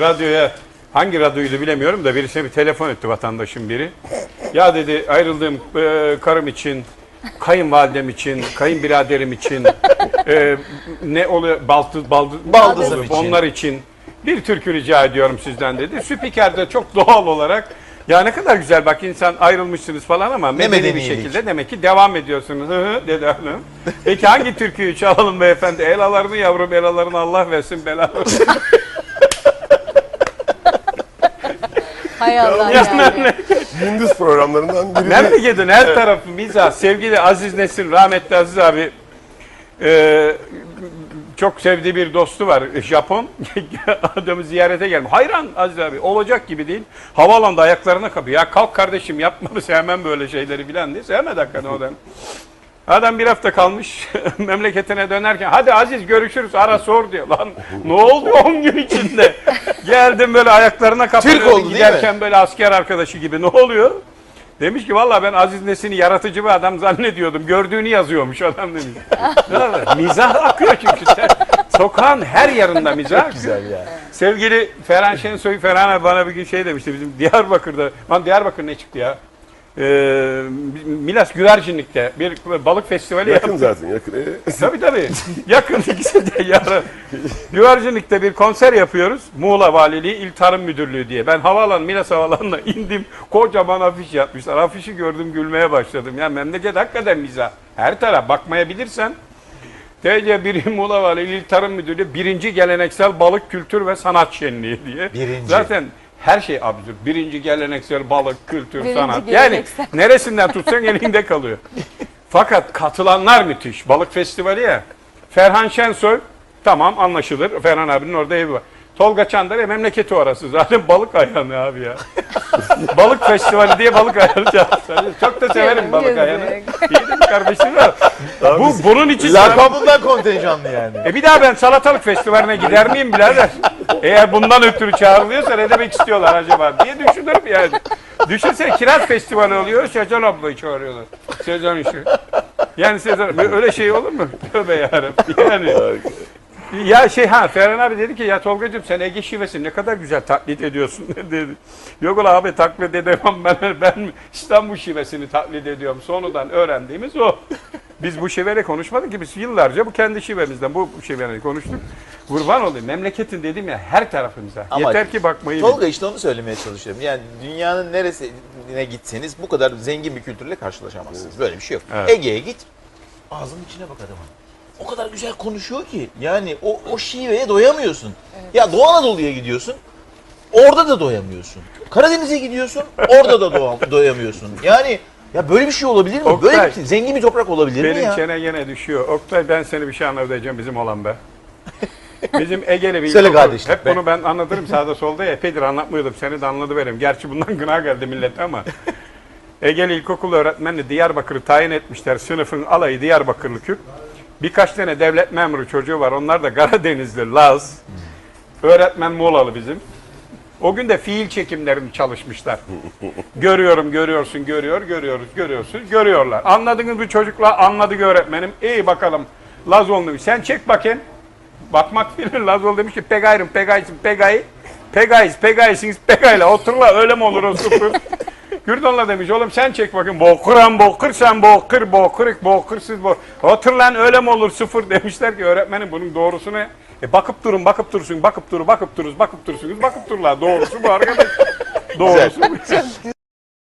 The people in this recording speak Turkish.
Radyoya hangi radyoydu bilemiyorum da birisine bir telefon etti vatandaşın biri. Ya dedi ayrıldığım e, karım için, kayınvalidem için, kayınbiraderim için, e, ne oluyor baltı, baldı, Baldızım için. onlar için bir türkü rica ediyorum sizden dedi. Spiker de çok doğal olarak ya ne kadar güzel bak insan ayrılmışsınız falan ama medeni bir şekilde demek ki devam ediyorsunuz. Hı hı dedi hanım. Peki hangi türküyü çalalım beyefendi? Elalarını yavrum elalarını Allah versin belalarını. Hay Allah Ya. Gündüz programlarından biri Memleketin her tarafı mizah. Sevgili Aziz Nesin, rahmetli Aziz abi e, çok sevdiği bir dostu var Japon. Adamı ziyarete gelmiş. Hayran Aziz abi olacak gibi değil. Havaalanında ayaklarına kapıyor. Ya kalk kardeşim yapma sevmem böyle şeyleri bilen diye. Sevmedi hakikaten o. Adam bir hafta kalmış memleketine dönerken hadi Aziz görüşürüz ara sor diyor. Lan ne oldu 10 gün içinde? Geldim böyle ayaklarına kapanıyordu oldu değil mi? giderken böyle asker arkadaşı gibi ne oluyor? Demiş ki valla ben Aziz Nesin'i yaratıcı bir adam zannediyordum. Gördüğünü yazıyormuş adam demiş. Mizah akıyor çünkü. Sokağın her yanında mizah akıyor. Güzel ya. Sevgili Ferhan Şensoy, Ferhan abi bana bir gün şey demişti bizim Diyarbakır'da. Lan Diyarbakır ne çıktı ya? Ee, Milas Güvercinlik'te bir balık festivali yakın yaptı. zaten yakın. Ee, Tabii tabii. Yakın ikisi de yarın. Güvercinlik'te bir konser yapıyoruz. Muğla Valiliği İl Tarım Müdürlüğü diye. Ben havaalanı, Milas Havaalanı'na indim. Kocaman afiş yapmışlar. Afişi gördüm gülmeye başladım. Ya memleket hakikaten mizah. Her taraf bakmayabilirsen. TC 1 Muğla Valiliği İl Tarım Müdürlüğü birinci geleneksel balık kültür ve sanat şenliği diye. Birinci. Zaten her şey absürt. Birinci geleneksel balık, kültür, Birinci sanat. Yani neresinden tutsan elinde kalıyor. Fakat katılanlar müthiş. Balık festivali ya. Ferhan Şensoy tamam anlaşılır. Ferhan abinin orada evi var. Tolga Çandar memleketi orası. Zaten balık ayağını abi ya. balık festivali diye balık ayağını çalmışlar. Çok da severim balık ayağını. İyidir kardeşim var. Bu bunun için Lakabından kontenjanlı yani. e bir daha ben salatalık festivaline gider miyim birader? Eğer bundan ötürü çağrılıyorsa ne demek istiyorlar acaba diye düşünürüm yani. Düşünsene kiraz festivali oluyor, Sezen ablayı çağırıyorlar. Sezen işi. Yani Sezen, öyle şey olur mu? Tövbe yarabbim. Yani. Ya şey ha Ferhan abi dedi ki ya Tolgacığım sen Ege şivesini ne kadar güzel taklit ediyorsun dedi. Yok ulan abi taklit edemem ben ben İstanbul şivesini taklit ediyorum. Sonradan öğrendiğimiz o. Biz bu şiveyle konuşmadık ki biz yıllarca bu kendi şivemizden bu şiveyle konuştuk. Kurban olayım memleketin dedim ya her tarafımıza. Ama Yeter ki bakmayı. Tolga işte onu söylemeye çalışıyorum. Yani dünyanın neresine gitseniz bu kadar zengin bir kültürle karşılaşamazsınız. Böyle bir şey yok. Evet. Ege'ye git. Ağzının içine bak adamın. O kadar güzel konuşuyor ki. Yani o, o şiveye doyamıyorsun. Ya Doğu Anadolu'ya gidiyorsun. Orada da doyamıyorsun. Karadeniz'e gidiyorsun. Orada da doğa- doyamıyorsun. Yani ya böyle bir şey olabilir mi? Oktay, böyle bir zengin bir toprak olabilir mi Benim ya? çene gene düşüyor. Oktay ben seni bir şey anlatacağım bizim olan be. Bizim Ege'li bir Söyle kardeşim, Hep be. bunu ben anlatırım sağda solda ya. Epeydir anlatmıyordum. Seni de anladı benim. Gerçi bundan gına geldi millete ama. Ege'li ilkokul öğretmeni Diyarbakır'ı tayin etmişler. Sınıfın alayı Diyarbakırlı Kürt. Birkaç tane devlet memuru çocuğu var. Onlar da Karadenizli, Laz. Öğretmen Muğlalı bizim. O gün de fiil çekimlerini çalışmışlar. Görüyorum, görüyorsun, görüyor, görüyoruz, görüyorsun, görüyorlar. Anladınız mı çocuklar? Anladık öğretmenim. İyi bakalım. Lazol demiş. Sen çek bakayım. Bakmak bilir. Lazol demiş ki pegayrım, pegaysın, pegay. Pegays, pegaysiniz, pegayla. Oturla öyle mi olur o sıfır? Gürdonla demiş oğlum sen çek bakayım. Bokuran bokur sen bokur bokuruk bokursuz bo. Otur lan öyle mi olur sıfır demişler ki öğretmenim bunun doğrusu ne? E bakıp durun bakıp dursun bakıp durun bakıp dururuz bakıp durursunuz bakıp dururlar. Doğrusu bu arkadaş. Doğrusu bu.